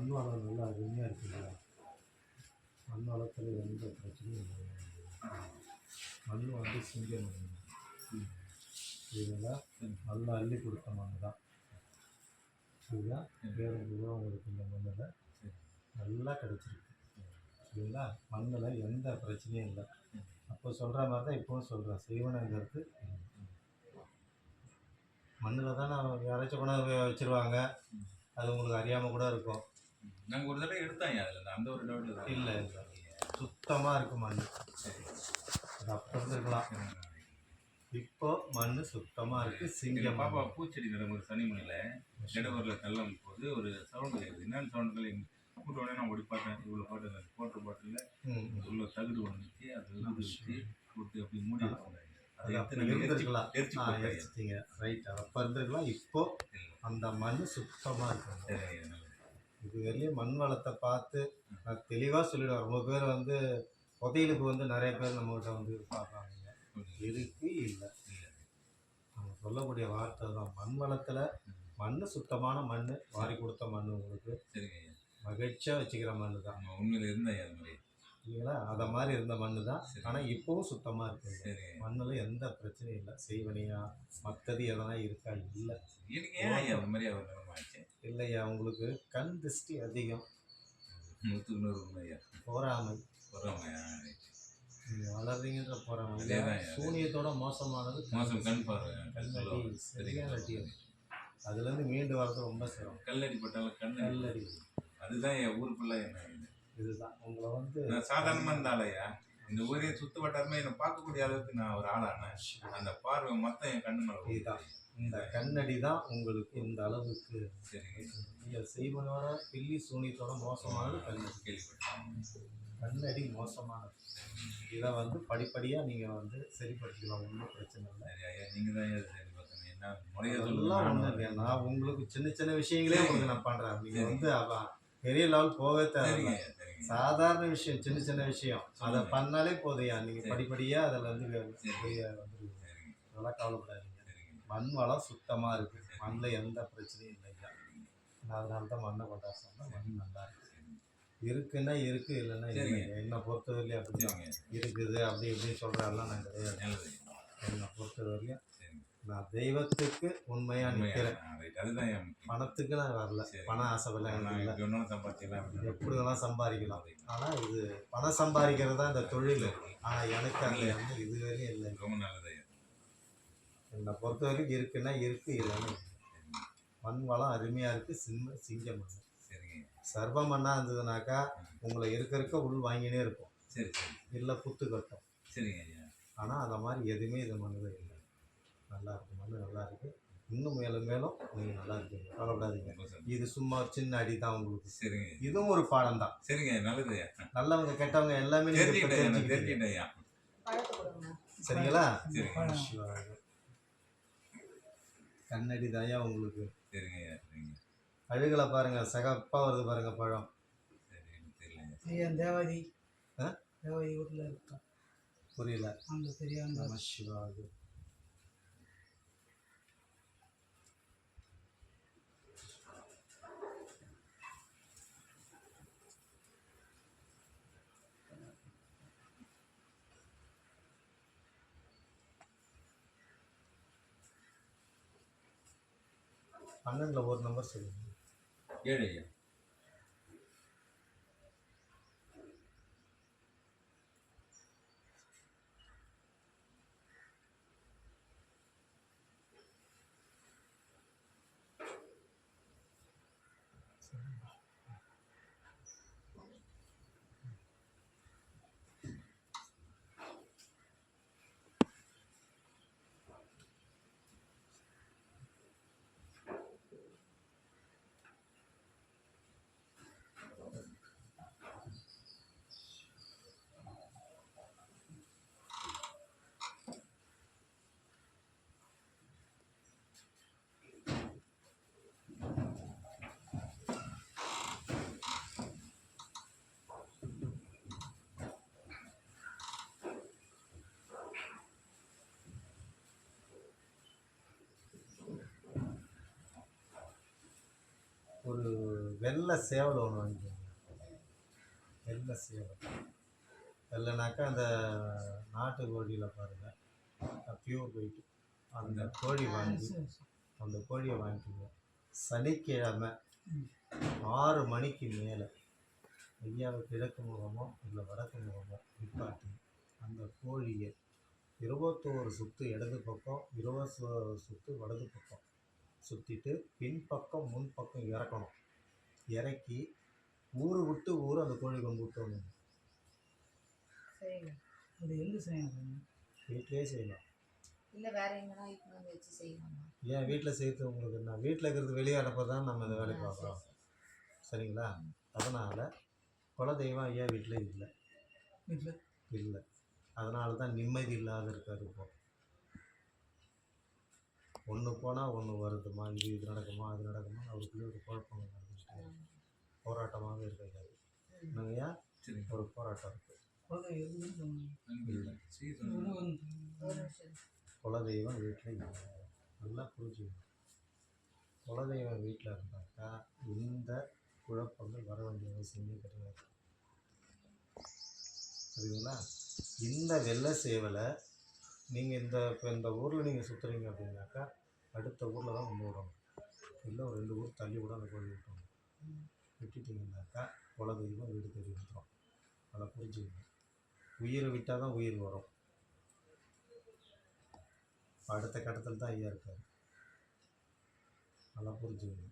மண் வளம் நல்லா அருமையாக இருக்குங்களா மண் வளத்தில் எந்த பிரச்சனையும் இல்லை மண் வந்து சிங்கம் இதெல்லாம் நல்லா அள்ளி கொடுத்த மண் தான். இதுதான் வேறு ரூபா உங்களுக்கு இந்த மண்ணில் நல்லா கிடச்சிருக்கு. சரிங்களா? மண்ணில் எந்த பிரச்சனையும் இல்லை. அப்போ சொல்கிற மாதிரி தான் இப்போவும் சொல்கிறேன் செய்வனங்கிறது மண்ணில் தான் நான் யாராச்சும் கொண்டாந்து வச்சுருவாங்க. அது உங்களுக்கு அறியாமல் கூட இருக்கும். நாங்கள் ஒரு தடவை எடுத்தாங்க அதில்? அந்த ஒரு டவுட் இல்லை இல்லை. சுத்தமாக இருக்கும் மண் அது அப்போ இருந்திருக்கலாம் இப்போ மண் சுத்தமாக இருக்குது சிங்கம் பாப்பா பூச்செடி நடும்போது சனிமலையில் இடவரில் தள்ளும் போது ஒரு சவுண்டு கேட்குது என்னென்ன சவுண்டுகள் கூட்ட உடனே நான் ஓடி பார்த்தேன் இவ்வளோ பாட்டு ம், ம். உள்ள தகுடு வந்துச்சு அது வந்து வச்சு போட்டு அப்படி மூடி இருந்திருக்கலாம். ரைட் அப்போ இருந்திருக்கலாம். இப்போ அந்த மண் சுத்தமாக நல்லது. இது வரையும் மண் வளத்தை பார்த்து நான் தெளிவாக சொல்லிடுவேன். ரொம்ப பேர் வந்து புதையலுக்கு வந்து நிறைய பேர் நம்மகிட்ட வந்து பார்க்குறாங்க. இருக்கு இல்லை. அவங்க சொல்லக்கூடிய வார்த்தை தான் மண் வளத்தில் மண் சுத்தமான மண் வாரி கொடுத்த மண் உங்களுக்கு. சரிங்க மகிழ்ச்சியாக வச்சுக்கிற மண் தான் நம்ம உண்மையில் இருந்தாங்க அது மாதிரி. இல்லைங்களா? அதை மாதிரி இருந்த மண் தான். ஆனால் இப்போவும் சுத்தமாக இருக்குங்க சரி. மண்ணில் எந்த பிரச்சனையும் இல்லை. செய்வனியா மற்றது எதனா இருக்கா? இல்லை. எனக்கு ஏன் ஐயா அந்த மாதிரி அவர் நிலைமை ஆச்சு? இல்லையா? உங்களுக்கு கண் திருஷ்டி அதிகம். நூற்றுக்கு நூறு உண்மை ஐயா போராமை வர்றவங்க நீங்கள் வளர்றீங்கன்ற ஐயா. சூனியத்தோட மோசமானது மோசம் கண் பார்வை. சரியான அதுலேருந்து மீண்டு வர்றது ரொம்ப சிரமம். கல்லடி பட்டாலும் கண்ணு கல்லடி. அதுதான் என் ஊர் ஃபுல்லாக என்ன இது. இதுதான். உங்களை வந்து சாதாரணமாக இருந்தாலையா இந்த ஊரே சுத்து வட்டாரமே என்னை பார்க்கக்கூடிய அளவுக்கு நான் ஒரு ஆளானேன் அந்த பார்வை மொத்தம் என் கண்ணு மேலே இதுதான் இந்த கண்ணடி தான் உங்களுக்கு இந்த அளவுக்கு சரிங்க. நீங்கள் செய்வனோட பில்லி சூனியத்தோட மோசமானது கண்ணடி கேள்விப்பட்டேன் கண்ணடி மோசமானது. இதை வந்து படிப்படியாக நீங்கள் வந்து சரிப்படுத்திக்கலாம். ஒன்றும் பிரச்சனை இல்லை. ஐயா நீங்கள் தான் ஐயா சரி பார்த்தீங்க என்ன முறையாக அதெல்லாம் ஒன்றும் இல்லையா? நான் உங்களுக்கு சின்ன சின்ன விஷயங்களே உங்களுக்கு நான் பண்ணுறேன் நீங்கள். வந்து அவ பெரிய லெவல் போகவே தேவை சாதாரண விஷயம் சின்ன சின்ன விஷயம். அதை. பண்ணாலே போதையா நீங்கள். படிப்படியாக அதில் வந்து வந்துருவீங்க அதெல்லாம் கவலைப்படாதீங்க. மண் வளம் சுத்தமாக இருக்குது மண்ணில் எந்த பிரச்சனையும் நான் அதனால தான் மண்ணை கொண்டா சொன்னேன். மண் நல்லா இருக்கு. இருக்குன்னா இருக்கு இல்லைன்னா என்னை பொறுத்தவரையிலையும் அப்படி தான் சரிங்க. இருக்குது அப்படி இப்படின்னு சொல்கிறதெல்லாம் நான் கிடையாது. என்னை பொறுத்தவரையிலையும் நான் தெய்வத்துக்கு நிற்கிறேன் உண்மையா? right. அதுதான். பணத்துக்கு நான் வரல. பண ஒன்றும் சம்பாதிக்கலாம் எப்படி வேணால் சம்பாதிக்கலாம். ஆனால் இது பணம் சம்பாதிக்கிறது தான் இந்த தொழில். ஆனால் எனக்கு அந்த வந்து இதுவரையும் இல்லை. ரொம்ப நல்லது. என்னை பொறுத்த வரைக்கும் இருக்குன்னா இருக்கு இல்லைன்னா இல்லை. மண் வளம் அருமையாக இருக்குது சிம்ம சிங்க மண் சரிங்க. சர்வ மண்ணாக இருந்ததுனாக்கா உங்களை இருக்க இருக்க உள் வாங்கினே இருக்கும் சரி சரி. இல்லை புத்து கட்டும். சரிங்க ஐயா. ஆனால் அந்த மாதிரி எதுவுமே இது மண்ணில் இல்லை. நல்லா இருக்கு மண் நல்லா இருக்கு. இன்னும் மேலும் மேலும் நீங்கள் நல்லா இருக்கீங்க கவலைப்படாதீங்க. இது சும்மா சின்ன அடி தான் உங்களுக்கு. சரிங்க. இதுவும் ஒரு பாடம் தான் சரிங்க நல்லது. ஐயா நல்லவங்க கெட்டவங்க எல்லாமே தெரிஞ்சுக்கிட்டீங்க. சரிங்களா. கண்ணடி தாயா உங்களுக்கு. சரிங்க அழுகலை பாருங்க. சகப்பா வருது பாருங்க பழம். தேவாதி. ஆ? தேவாதி வீட்டில் இருக்கா? புரியல. அந்த பெரியாண்ட நம ಹನ್ನೊಂದು ಮೂರು ನಂಬರ್ ಸಿಗುತ್ತೆ. ಹೇಳಿ வெள்ளை சேவல் ஒன்று வாங்கிக்கோங்க. வெள்ளை சேவல். வெள்ளைனாக்கா அந்த நாட்டு கோழியில் பாருங்கள் பியூர் ஒயிட் அந்த கோழி வாங்கி. அந்த கோழியை வாங்கிக்கோங்க. சனிக்கிழமை ஆறு மணிக்கு மேலே. ஐயாவை கிழக்கு முகமோ இல்லை வடக்கு முகமோ நிப்பாட்டி. அந்த கோழியை இருபத்தோரு சுற்று இடது பக்கம் இருபத்தோரு சுற்று வலது பக்கம் சுற்றிட்டு பின்பக்கம் முன்பக்கம் இறக்கணும். இறக்கி ஊர் விட்டு ஊர் அந்த கோழி கும்பிட்டு வரணும் சரிங்க அது எங்கே செய்யணும் வீட்டிலே செய்யலாம். இல்லை வேற எங்கன்னா வச்சு செய்யலாமா ஏன் வீட்டில் செய்கிறது உங்களுக்கு என்ன? வீட்டில் இருக்கிறது வெளியே அனுப்ப தான் நம்ம இந்த வேலையை பார்க்குறோம் சரி, சரிங்களா? அதனால் குலதெய்வம் ஐயா வீட்டில் இல்லை. வீட்டில் இல்லை. அதனால தான் நிம்மதி இல்லாத இருக்காரு இப்போ. ஒன்று போனால் ஒன்று வருதுமா இது இது நடக்குமா அது நடக்குமா அவருக்குள்ளே ஒரு குழப்பம் போராட்டமாகவே என்னங்கய்யா சரி. ஒரு போராட்டம். இருக்குது குலதெய்வம் வீட்டில் நல்லா புரிஞ்சுக்கணும். குலதெய்வம் வீட்டில் இருந்தாக்கா இந்த குழப்பங்கள் வர வேண்டிய அவசியமே கிடையாது. சரிங்களா? இந்த வெள்ளை சேவலை நீங்கள் இந்த இப்போ இந்த ஊரில் நீங்கள் சுற்றுறீங்க அப்படின்னாக்கா அடுத்த ஊரில் தான் கொண்டு விடணும் இல்லை ஒரு ரெண்டு ஊர் தள்ளி கூட அந்த கோழி விட்டணும் விட்டுட்டீங்கன்னாக்கா குலதெய்வம் வீடு தேடி வந்துடும் அதை புரிஞ்சுக்கணும். உயிரை விட்டால் தான் உயிர் வரும். அடுத்த கட்டத்தில் தான் ஐயா இருக்கார். நல்லா புரிஞ்சுக்கணும்.